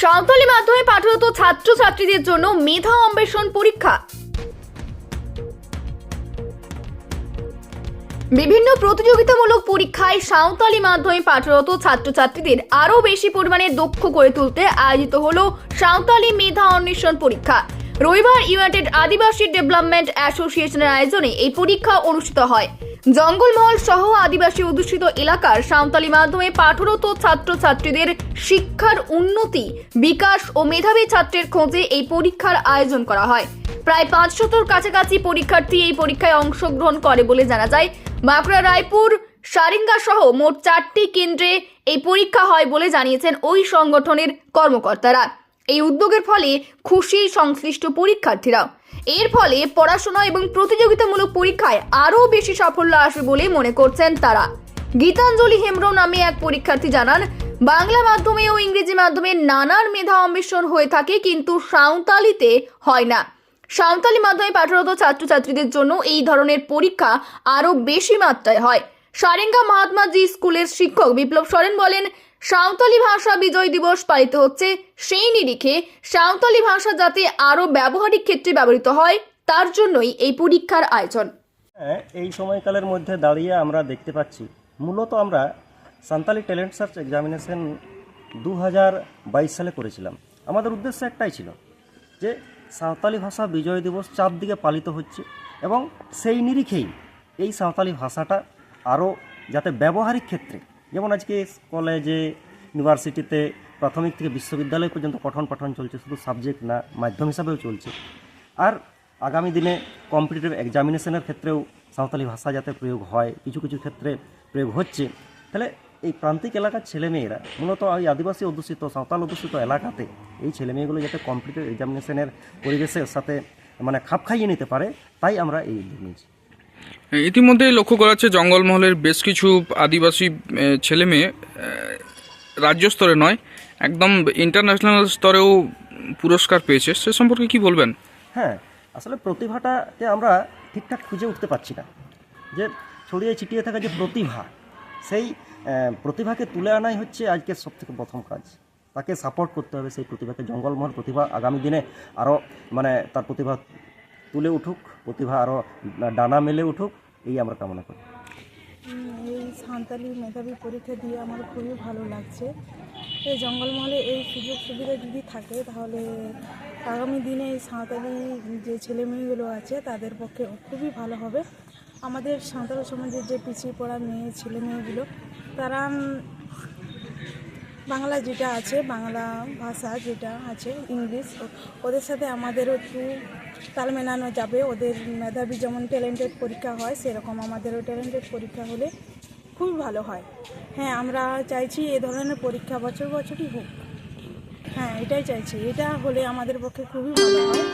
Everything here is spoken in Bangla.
সাঁওতালি মাধ্যমে পাঠরত ছাত্রছাত্রীদের জন্য মেধা অন্বেষণ পরীক্ষা। বিভিন্ন প্রতিযোগিতামূলক পরীক্ষায় সাঁওতালি মাধ্যমে পাঠরত ছাত্রছাত্রীদের আরও বেশি পরিমাণে দক্ষ করে তুলতে আয়োজিত হল সাঁওতালি মেধা অন্বেষণ পরীক্ষা। রবিবার ইউনাইটেড আদিবাসী ডেভেলপমেন্ট অ্যাসোসিয়েশনের আয়োজনে এই পরীক্ষা অনুষ্ঠিত হয়। জঙ্গলমহল সহ আদিবাসী অধ্যুষিত এলাকার সাঁওতালি মাধ্যমে পাঠরত ছাত্রছাত্রীদের শিক্ষার উন্নতি, বিকাশ ও মেধাবী ছাত্রের খোঁজে এই পরীক্ষার আয়োজন করা হয়। প্রায় পাঁচশতর কাছাকাছি পরীক্ষার্থী এই পরীক্ষায় অংশগ্রহণ করে বলে জানা যায়। বাঁকুড়া, রায়পুর, সারিঙ্গা সহ মোট চারটি কেন্দ্রে এই পরীক্ষা হয় বলে জানিয়েছেন ওই সংগঠনের কর্মকর্তারা। এই উদ্যোগের ফলে খুশি সংশ্লিষ্ট পরীক্ষার্থীরা। এর ফলে পড়াশোনা এবং প্রতিযোগিতামূলক পরীক্ষায় আরও বেশি সাফল্য আসবে বলে মনে করছেন তারা। গীতাঞ্জলি হেমব্রম নামে এক পরীক্ষার্থী জানান, বাংলা মাধ্যমে ও ইংরেজি মাধ্যমে নানার মেধা অন্বেষণ হয়ে থাকে কিন্তু সাঁওতালিতে হয় না। সাঁওতালি মাধ্যমে পাঠরত ছাত্রছাত্রীদের জন্য এই ধরনের পরীক্ষা আরও বেশি মাত্রায় হয়। সারেঙ্গা মহাত্মা জি স্কুলের শিক্ষক বিপ্লব সরেন বলেন সাঁওতালি ভাষা বিজয় দিবস পালিত হচ্ছে। সেই নিরিখে সাঁওতালি ভাষা যাতে আরও ব্যবহারিক ক্ষেত্রে ব্যবহৃত হয়, তার জন্যই এই পরীক্ষার আয়োজন। হ্যাঁ এই সময়কালের মধ্যে দাঁড়িয়ে আমরা দেখতে পাচ্ছি, মূলত আমরা সান্তালি ট্যালেন্ট সার্চ এক্সামিনেশন দু হাজার বাইশ সালে করেছিলাম। আমাদের উদ্দেশ্য একটাই ছিল যে সাঁওতালি ভাষা বিজয় দিবস চারদিকে পালিত হচ্ছে এবং সেই নিরিখেই এই সাঁওতালি ভাষাটা আরও যাতে ব্যবহারিক ক্ষেত্রে যেমন আজকে কলেজে, ইউনিভার্সিটিতে প্রাথমিক থেকে বিশ্ববিদ্যালয় পর্যন্ত পঠন পাঠন চলছে, শুধু সাবজেক্ট না, মাধ্যম হিসাবেও চলছে। আর আগামী দিনে কম্পিটিটিভ এক্সামিনেশনের ক্ষেত্রেও সাঁওতালি ভাষা যাতে প্রয়োগ হয়, কিছু কিছু ক্ষেত্রে প্রয়োগ হচ্ছে। তাহলে এই প্রান্তিক এলাকার ছেলেমেয়েরা, মূলত এই আদিবাসী অধ্যুষিত, সাঁওতাল অধ্যুষিত এলাকাতে এই ছেলেমেয়েগুলো যাতে কম্পিটিটিভ এক্সামিনেশনের পরিবেশের সাথে মানে খাপ খাইয়ে নিতে পারে, তাই আমরা এই উদ্যোগ নিয়েছি। ইতিমধ্যে লক্ষ্য করা যাচ্ছে জঙ্গলমহলের বেশ কিছু আদিবাসী ছেলে মেয়ে রাজ্য স্তরে নয়, একদম ইন্টারন্যাশনাল স্তরেও পুরস্কার পেয়েছে। সে সম্পর্কে কি বলবেন? হ্যাঁ আসলে প্রতিভাটাকে আমরা ঠিকঠাক খুঁজে উঠতে পারছি না। যে ছড়িয়ে ছিটিয়ে থাকা যে প্রতিভা, সেই প্রতিভাকে তুলে আনাই হচ্ছে আজকের সবথেকে প্রথম কাজ। তাকে সাপোর্ট করতে হবে, সেই প্রতিভাকে। জঙ্গলমহল প্রতিভা আগামী দিনে আরও মানে তার প্রতিভা তুলে উঠুক, প্রতিভা আরও ডানা মেলে উঠুক। এই আমরা কামনা করি। এই সাঁতালি মেধাবী পরীক্ষা দিয়ে আমার খুবই ভালো লাগছে। এই জঙ্গলমহলে এই সুযোগ সুবিধা যদি থাকে, তাহলে আগামী দিনে এই সাঁওতালি যে ছেলেমেয়েগুলো আছে, তাদের পক্ষে খুবই ভালো হবে। আমাদের সাঁওতাল সমাজের যে পিছিয়ে পড়া মেয়ে ছেলে মেয়েগুলো তারা বাংলা যেটা আছে, বাংলা ভাষা যেটা আছে, ইংলিশ, ওদের সাথে আমাদেরও একটু তাল মেলানো যাবে। ওদের মেধাবী যেমন ট্যালেন্টেড পরীক্ষা হয়, সেরকম আমাদেরও ট্যালেন্টেড পরীক্ষা হলে খুবই ভালো হয়। হ্যাঁ আমরা চাইছি এ ধরনের পরীক্ষা বছর বছরই হোক। হ্যাঁ এটাই চাইছি। এটা হলে আমাদের পক্ষে খুবই ভালো হয়।